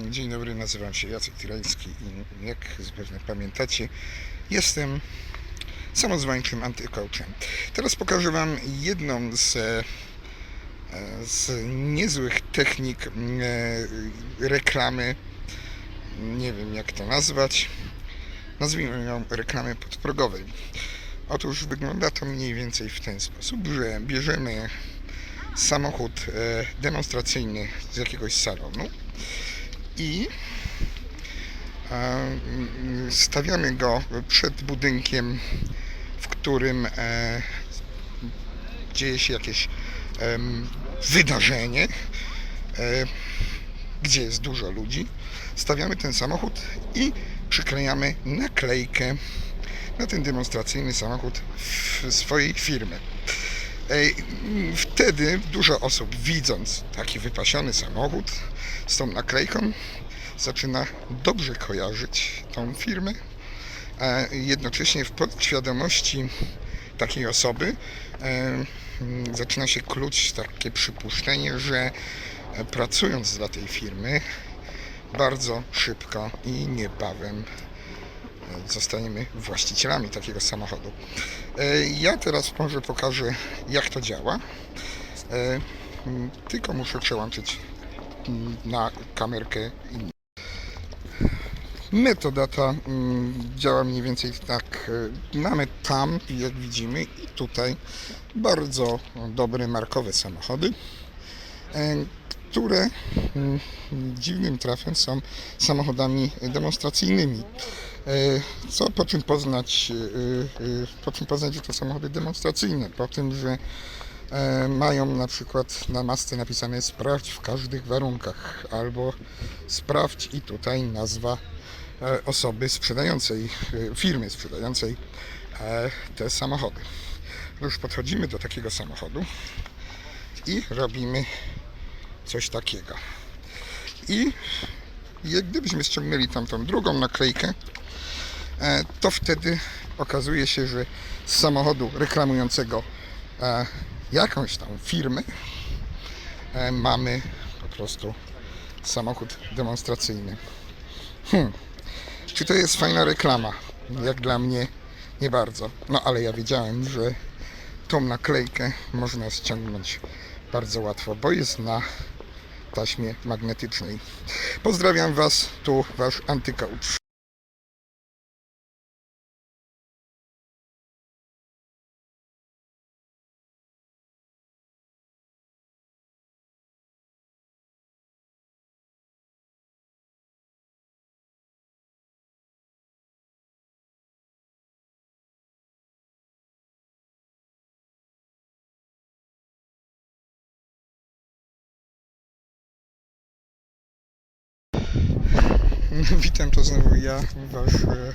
Dzień dobry, nazywam się Jacek Tirański i jak zapewne pamiętacie, jestem samozwańczym antycoachem. Teraz pokażę Wam jedną z, e, z niezłych technik e, reklamy, nie wiem jak to nazwać, nazwijmy ją reklamy podprogowej. Otóż wygląda to mniej więcej w ten sposób, że bierzemy samochód e, demonstracyjny z jakiegoś salonu i e, stawiamy go przed budynkiem, w którym e, dzieje się jakieś wydarzenie, e, gdzie jest dużo ludzi. Stawiamy ten samochód i przyklejamy naklejkę na ten demonstracyjny samochód swojej firmy. Wtedy dużo osób widząc taki wypasiony samochód z tą naklejką zaczyna dobrze kojarzyć tą firmę, a jednocześnie w podświadomości takiej osoby zaczyna się kluć takie przypuszczenie, że pracując dla tej firmy bardzo szybko i niebawem zostaniemy właścicielami takiego samochodu. E, Ja teraz może pokażę, jak to działa. E, Tylko muszę przełączyć m, na kamerkę. inną. Metoda ta mm, działa mniej więcej tak. e, Mamy tam, jak widzimy, i tutaj bardzo dobre markowe samochody, które mm, dziwnym trafem są samochodami demonstracyjnymi. E, Co po czym poznać, e, e, po czym poznać, że to samochody demonstracyjne? Po tym, że mają na przykład na masce napisane sprawdź w każdych warunkach albo sprawdź i tutaj nazwa osoby sprzedającej, firmy sprzedającej te samochody. Już podchodzimy do takiego samochodu i robimy coś takiego. I gdybyśmy ściągnęli tamtą drugą naklejkę, to wtedy okazuje się, że z samochodu reklamującego e, jakąś tam firmę e, mamy po prostu samochód demonstracyjny. Hmm. Czy to jest fajna reklama? Jak dla mnie nie bardzo. No ale ja wiedziałem, że tą naklejkę można ściągnąć bardzo łatwo, bo jest na taśmie magnetycznej. Pozdrawiam Was, tu Wasz antykaucz. Witam, to znowu ja, Wasz e,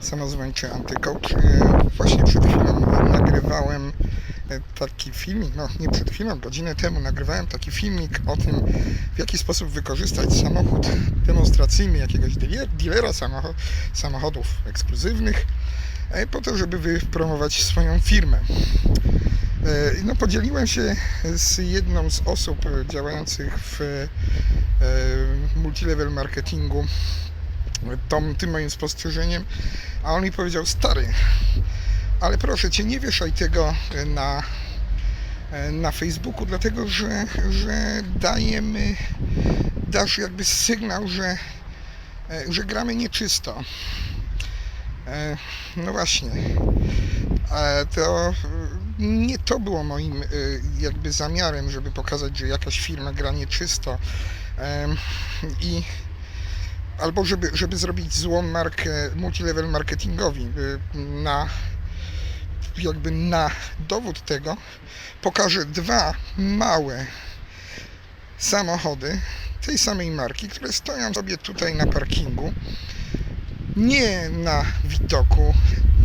samozwańczy antycoach. E, właśnie przed chwilą nagrywałem e, taki filmik, no nie przed chwilą, godzinę temu nagrywałem taki filmik o tym, w jaki sposób wykorzystać samochód demonstracyjny jakiegoś dealer- dealera samocho- samochodów ekskluzywnych e, po to, żeby wypromować swoją firmę. E, No, podzieliłem się z jedną z osób działających w e, multilevel marketingu tą, tym moim spostrzeżeniem, a on mi powiedział, stary, ale proszę Cię, nie wieszaj tego na, e, na Facebooku, dlatego że, że dajemy, dasz jakby sygnał, że, że gramy nieczysto. No właśnie. To nie to było moim e, jakby zamiarem, żeby pokazać, że jakaś firma gra nieczysto. I albo żeby, żeby zrobić złą markę multilevel marketingowi y, na jakby na dowód tego pokażę dwa małe samochody tej samej marki, które stoją sobie tutaj na parkingu nie na widoku,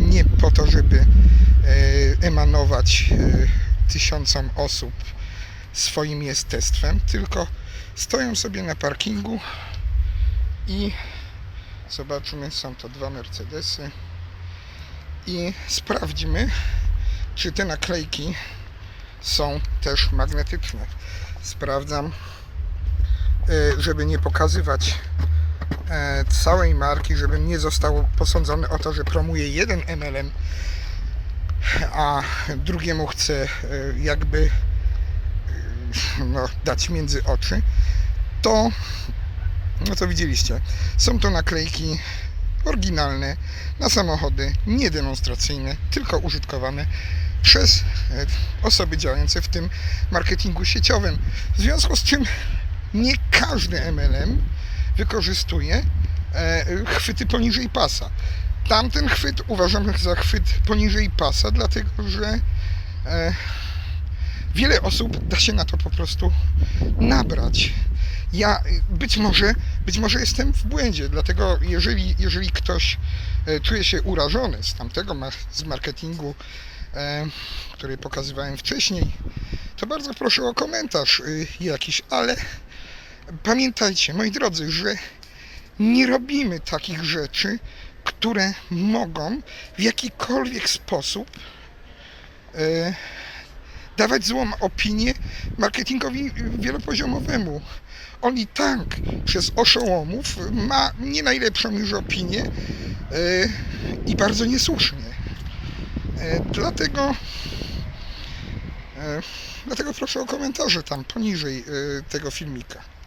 nie po to, żeby e, emanować e, tysiącom osób swoim jestestwem, tylko stoją sobie na parkingu i zobaczmy, są to dwa Mercedesy i sprawdźmy, czy te naklejki są też magnetyczne. Sprawdzam e, żeby nie pokazywać całej marki, żebym nie został posądzony o to, że promuję jeden MLM, a drugiemu chcę e, jakby e, no, dać między oczy, to no to widzieliście. Są to naklejki oryginalne na samochody, nie demonstracyjne, tylko użytkowane przez e, osoby działające w tym marketingu sieciowym. W związku z czym nie każdy MLM wykorzystuje e, chwyty poniżej pasa. Tamten chwyt uważam za chwyt poniżej pasa, dlatego że e, wiele osób da się na to po prostu nabrać. Ja być może, być może jestem w błędzie, dlatego jeżeli, jeżeli ktoś e, czuje się urażony z tamtego z marketingu, który pokazywałem wcześniej, to bardzo proszę o komentarz jakiś, ale pamiętajcie, moi drodzy, że nie robimy takich rzeczy, które mogą w jakikolwiek sposób e, dawać złą opinię marketingowi wielopoziomowemu. On i tak przez oszołomów ma nie najlepszą już opinię e, i bardzo niesłusznie. E, dlatego e, dlatego proszę o komentarze tam poniżej e, tego filmika.